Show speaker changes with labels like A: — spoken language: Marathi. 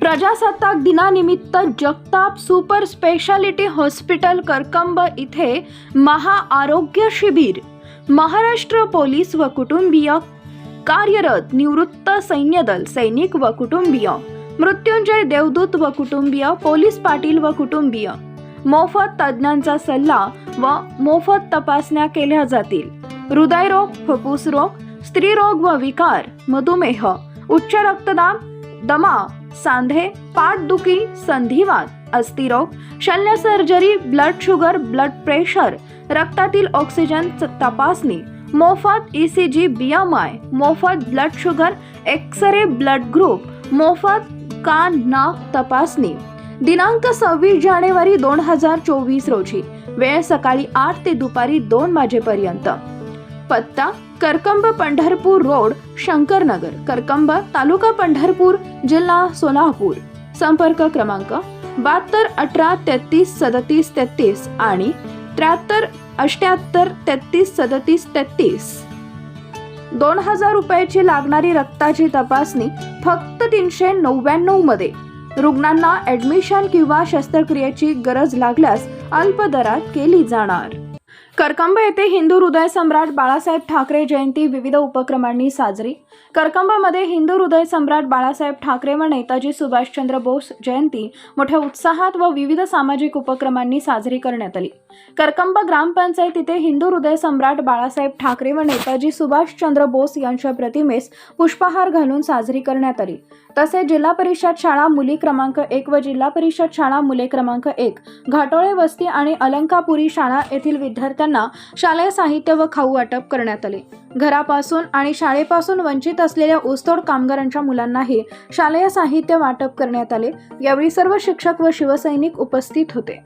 A: प्रजासत्ताक दिनानिमित्त Jagtap super speciality hospital Karkamb इथे महाआरोग्य शिबिर. महाराष्ट्र पोलीस व कुटुंबीय कार्यरत निवृत्त सैन्यदल सैनिक व कुटुंबीय. मृत्युंजय देवदूत व कुटुंबीय पोलीस पाटील व कुटुंबीय. मोफत तज्ज्ञांचा सल्ला व मोफत तपासण्या केल्या जातील. हृदयरोग फुफ्फुस रोग स्त्रीरोग व विकार मधुमेह उच्च रक्तदाब दमा सांधे पाठदुखी संधिवात अस्थिरोग शल्य surgery blood sugar blood pressure रक्तातील ऑक्सिजन च- तपासणी मोफत E C G B M I मोफत blood sugar x-ray blood group मोफत कान नाक तपासणी. दिनांक सव्वीस जानेवारी दोन हजार चोवीस रोजी वेळ सकाळी आठ ते दुपारी दोन वाजेपर्यंत. पत्ता करकंब पंढरपूर रोड शंकरनगर. करकंब तालुका पंढरपूर जिल्हा सोलापूर. संपर्क क्रमांक बहात्तर अठरा तेहतीस सदतीस तेहतीस आणि त्र्याहत्तर अष्ट्याहत्तर तेहतीस सदतीस तेहतीस. दोन हजार रुपयाची लागणारी रक्ताची तपासणी फक्त तीनशे नव्याण्णवमध्ये. रुग्णांना ऍडमिशन किंवा शस्त्रक्रियेची गरज लागल्यास अल्प दरात केली जाणार. करकंब येथे हिंदू हृदय सम्राट बाळासाहेब ठाकरे जयंती विविध उपक्रमांनी साजरी. करकंबामध्ये हिंदू हृदय सम्राट बाळासाहेब ठाकरे व नेताजी सुभाषचंद्र बोस जयंती मोठ्या उत्साहात व विविध सामाजिक उपक्रमांनी साजरी करण्यात आली. करकंब ग्रामपंचायत इथे हिंदू हृदय सम्राट बाळासाहेब ठाकरे व नेताजी सुभाषचंद्र बोस यांच्या प्रतिमेस पुष्पहार घालून साजरी करण्यात आली. तसे जिल्हा परिषद शाळा मुली क्रमांक एक व जिल्हा परिषद शाळा मुले क्रमांक एक घाटोळे वस्ती आणि अलंकापुरी शाळा येथील विद्यार्थ्यांना शालेय साहित्य व खाऊ वाटप करण्यात आले. घरापासून आणि शाळेपासून वंचित असलेल्या ऊसतोड कामगारांच्या मुलांनाही शालेय साहित्य वाटप करण्यात आले. यावेळी सर्व शिक्षक व शिवसैनिक उपस्थित होते.